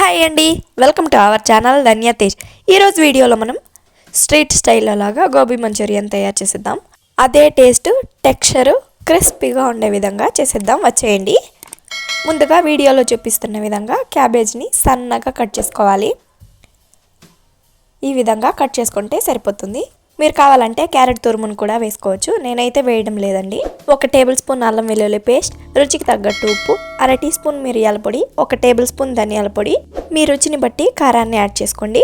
Hi అండి. Welcome to our channel Dhanya Tej. ఈరోజు వీడియోలో మనం స్ట్రీట్ స్టైల్లో లాగా గోబీ మంచూరియన్ తయారు చేసేద్దాం. అదే టేస్ట్ టెక్స్చర్ క్రిస్పీగా ఉండే విధంగా చేసేద్దాం. వచ్చేయండి. ముందుగా వీడియోలో చూపిస్తున్న విధంగా క్యాబేజ్ని సన్నగా కట్ చేసుకోవాలి. ఈ విధంగా కట్ చేసుకుంటే సరిపోతుంది. మీరు కావాలంటే క్యారెట్ తురుమును కూడా వేసుకోవచ్చు. నేనైతే వేయడం లేదండి. ఒక టేబుల్ స్పూన్ అల్లం వెల్లుల్లి పేస్ట్ రుచికి తగ్గట్టు ఉప్పు అర టీ స్పూన్ మిరియాల పొడి ఒక టేబుల్ స్పూన్ ధనియాల పొడి. మీ రుచిని బట్టి కారాన్ని యాడ్ చేసుకోండి.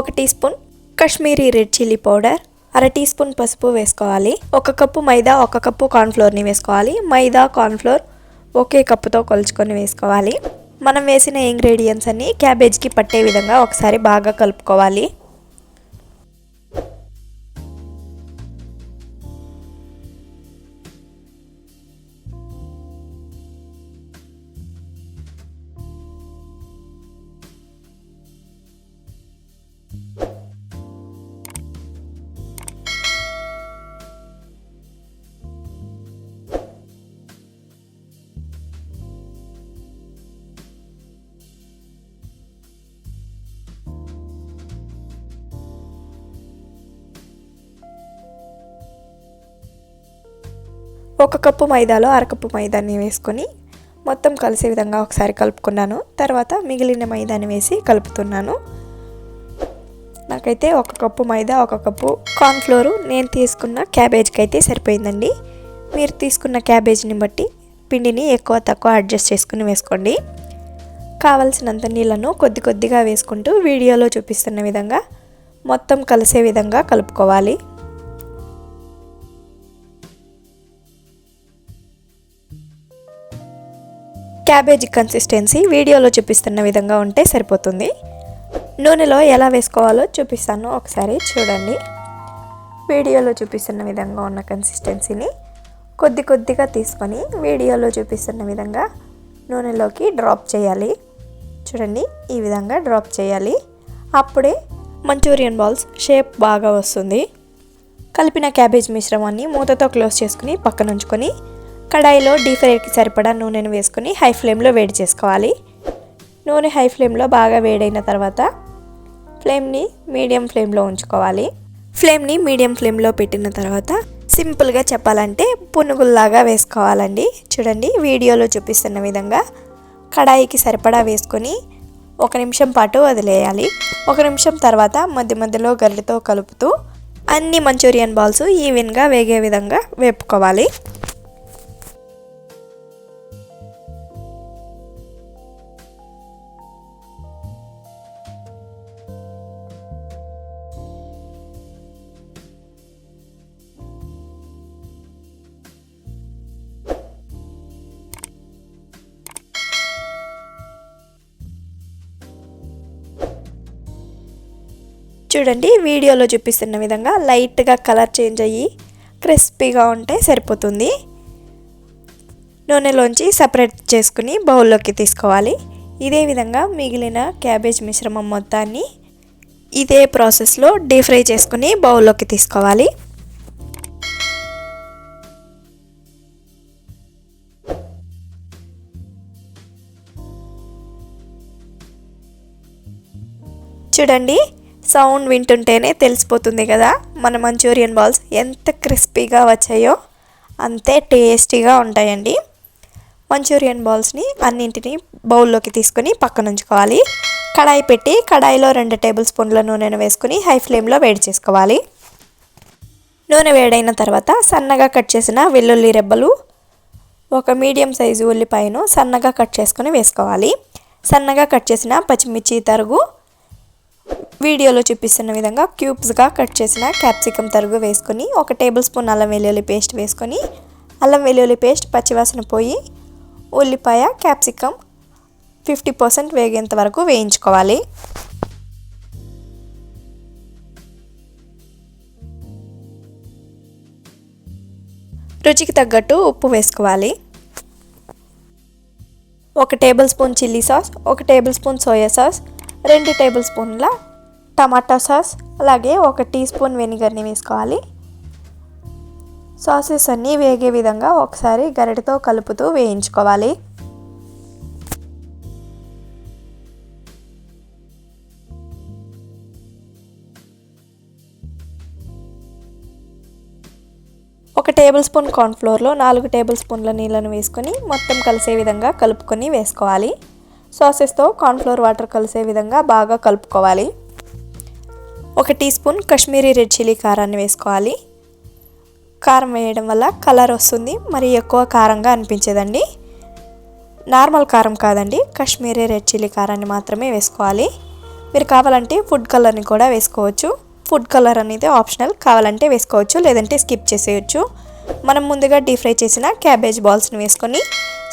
ఒక teaspoon Kashmiri red chilli powder అర టీ స్పూన్ పసుపు వేసుకోవాలి. ఒక కప్పు మైదా ఒక కప్పు కార్న్ఫ్లోర్ని వేసుకోవాలి. మైదా కార్న్ఫ్లోర్ ఒకే కప్పుతో కొలుచుకొని వేసుకోవాలి. మనం వేసిన ఇంగ్రీడియంట్స్ అన్ని క్యాబేజ్కి పట్టే విధంగా ఒకసారి బాగా కలుపుకోవాలి. ఒక కప్పు మైదాలో అరకప్పు మైదాన్ని వేసుకొని మొత్తం కలిసే విధంగా ఒకసారి కలుపుకున్నాను. తర్వాత మిగిలిన మైదాని వేసి కలుపుతున్నాను. నాకైతే ఒక కప్పు మైదా ఒక కప్పు కార్న్ఫ్లోరు నేను తీసుకున్న క్యాబేజ్కి అయితే సరిపోయిందండి. మీరు తీసుకున్న క్యాబేజ్ని బట్టి పిండిని ఎక్కువ తక్కువ అడ్జస్ట్ చేసుకుని వేసుకోండి. కావలసినంత నీళ్ళను కొద్ది కొద్దిగా వేసుకుంటూ వీడియోలో చూపిస్తున్న విధంగా మొత్తం కలిసే విధంగా కలుపుకోవాలి. క్యాబేజీ కన్సిస్టెన్సీ వీడియోలో చూపిస్తున్న విధంగా ఉంటే సరిపోతుంది. నూనెలో ఎలా వేసుకోవాలో చూపిస్తాను. ఒకసారి చూడండి. వీడియోలో చూపిస్తున్న విధంగా ఉన్న కన్సిస్టెన్సీని కొద్ది కొద్దిగా తీసుకొని వీడియోలో చూపిస్తున్న విధంగా నూనెలోకి డ్రాప్ చేయాలి. చూడండి ఈ విధంగా డ్రాప్ చేయాలి. అప్పుడే మంచూరియన్ బాల్స్ షేప్ బాగా వస్తుంది. కలిపిన క్యాబేజ్ మిశ్రమాన్ని మూతతో క్లోజ్ చేసుకుని పక్కన ఉంచుకొని కడాయిలో డీప్ ఫ్రైకి సరిపడా నూనెను వేసుకొని హై ఫ్లేమ్లో వేడి చేసుకోవాలి. నూనె హై ఫ్లేమ్లో బాగా వేడైన తర్వాత ఫ్లేమ్ని మీడియం ఫ్లేమ్లో ఉంచుకోవాలి. ఫ్లేమ్ని మీడియం ఫ్లేమ్లో పెట్టిన తర్వాత సింపుల్గా చెప్పాలంటే పునుగుల్లాగా వేసుకోవాలండి. చూడండి వీడియోలో చూపిస్తున్న విధంగా కడాయికి సరిపడా వేసుకొని ఒక నిమిషం పాటు వదిలేయాలి. ఒక నిమిషం తర్వాత మధ్య మధ్యలో గరిటతో కలుపుతూ అన్ని మంచూరియన్ బాల్స్ ఈవెన్గా వేగే విధంగా వేపుకోవాలి. చూడండి వీడియోలో చూపిస్తున్న విధంగా లైట్గా కలర్ చేంజ్ అయ్యి క్రిస్పీగా ఉంటే సరిపోతుంది. నూనెలోంచి సపరేట్ చేసుకుని బౌల్లోకి తీసుకోవాలి. ఇదే విధంగా మిగిలిన క్యాబేజ్ మిశ్రమం మొత్తాన్ని ఇదే ప్రాసెస్లో డీప్ ఫ్రై చేసుకుని బౌల్లోకి తీసుకోవాలి. చూడండి సౌండ్ వింటుంటేనే తెలిసిపోతుంది కదా? మన మంచూరియన్ బాల్స్ ఎంత క్రిస్పీగా వచ్చాయో అంతే టేస్టీగా ఉంటాయండి. మంచూరియన్ బాల్స్ని అన్నింటినీ బౌల్లోకి తీసుకొని పక్కన ఉంచుకోవాలి కడాయి పెట్టి కడాయిలో రెండు టేబుల్ స్పూన్ల నూనెను వేసుకుని హై ఫ్లేమ్లో వేడి చేసుకోవాలి. నూనె వేడైన తర్వాత సన్నగా కట్ చేసిన వెల్లుల్లి రెబ్బలు ఒక మీడియం సైజు ఉల్లిపాయను సన్నగా కట్ చేసుకొని వేసుకోవాలి. సన్నగా కట్ చేసిన పచ్చిమిర్చి తరుగు వీడియోలో చూపిస్తున్న విధంగా క్యూబ్స్గా కట్ చేసిన క్యాప్సికమ్ తరుగు వేసుకొని ఒక టేబుల్ స్పూన్ అల్లం వెల్లుల్లి పేస్ట్ వేసుకొని అల్లం వెల్లుల్లి పేస్ట్ పచ్చివాసన పోయి ఉల్లిపాయ క్యాప్సికమ్ ఫిఫ్టీ పర్సెంట్ వేగేంత వరకు వేయించుకోవాలి. రుచికి తగ్గట్టు ఉప్పు వేసుకోవాలి. ఒక టేబుల్ స్పూన్ చిల్లీ సాస్ ఒక టేబుల్ స్పూన్ సోయా సాస్ రెండు టేబుల్ స్పూన్ల టమాటా సాస్ అలాగే ఒక టీ స్పూన్ వెనిగర్ని వేసుకోవాలి. సాసెస్ అన్నీ వేగే విధంగా ఒకసారి గరిటతో కలుపుతూ వేయించుకోవాలి. ఒక టేబుల్ స్పూన్ కార్న్ఫ్లోర్లో నాలుగు టేబుల్ స్పూన్ల నీళ్ళను వేసుకొని మొత్తం కలిసే విధంగా కలుపుకొని వేసుకోవాలి. సాసెస్తో కార్న్ఫ్లోర్ వాటర్ కలిసే విధంగా బాగా కలుపుకోవాలి. ఒక teaspoon Kashmiri red chilli కారాన్ని వేసుకోవాలి. కారం వేయడం వల్ల కలర్ వస్తుంది మరి ఎక్కువ కారంగా అనిపించదండి. నార్మల్ కారం కాదండి కాశ్మీరీ రెడ్ చిల్లీ కారాన్ని మాత్రమే వేసుకోవాలి. మీరు కావాలంటే ఫుడ్ కలర్ని కూడా వేసుకోవచ్చు. ఫుడ్ కలర్ అనేది ఆప్షనల్ కావాలంటే వేసుకోవచ్చు లేదంటే స్కిప్ చేసేయచ్చు. మనం ముందుగా డీప్ ఫ్రై చేసిన క్యాబేజ్ బాల్స్ని వేసుకొని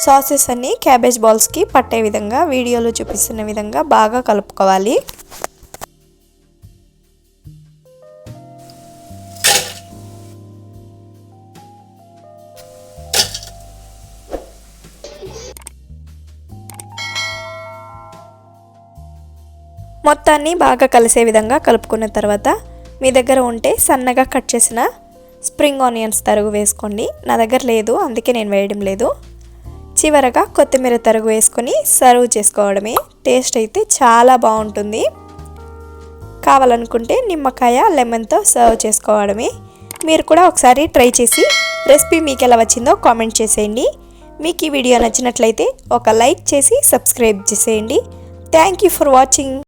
సాసెస్ అన్ని క్యాబేజ్ బాల్స్కి పట్టే విధంగా వీడియోలో చూపిస్తున్న విధంగా బాగా కలుపుకోవాలి. మొత్తాన్ని బాగా కలిసే విధంగా కలుపుకున్న తర్వాత మీ దగ్గర ఉంటే సన్నగా కట్ చేసిన స్ప్రింగ్ ఆనియన్స్ తరుగు వేసుకోండి. నా దగ్గర లేదు అందుకే నేను వేయడం లేదు. చివరగా కొత్తిమీర తరుగు వేసుకొని సర్వ్ చేసుకోవడమే. టేస్ట్ అయితే చాలా బాగుంటుంది. కావాలనుకుంటే నిమ్మకాయ లెమన్తో సర్వ్ చేసుకోవడమే. మీరు కూడా ఒకసారి ట్రై చేసి రెసిపీ మీకు ఎలా వచ్చిందో కామెంట్ చేసేయండి. మీకు ఈ వీడియో నచ్చినట్లయితే ఒక లైక్ చేసి సబ్స్క్రైబ్ చేసేయండి. Thank you for watching.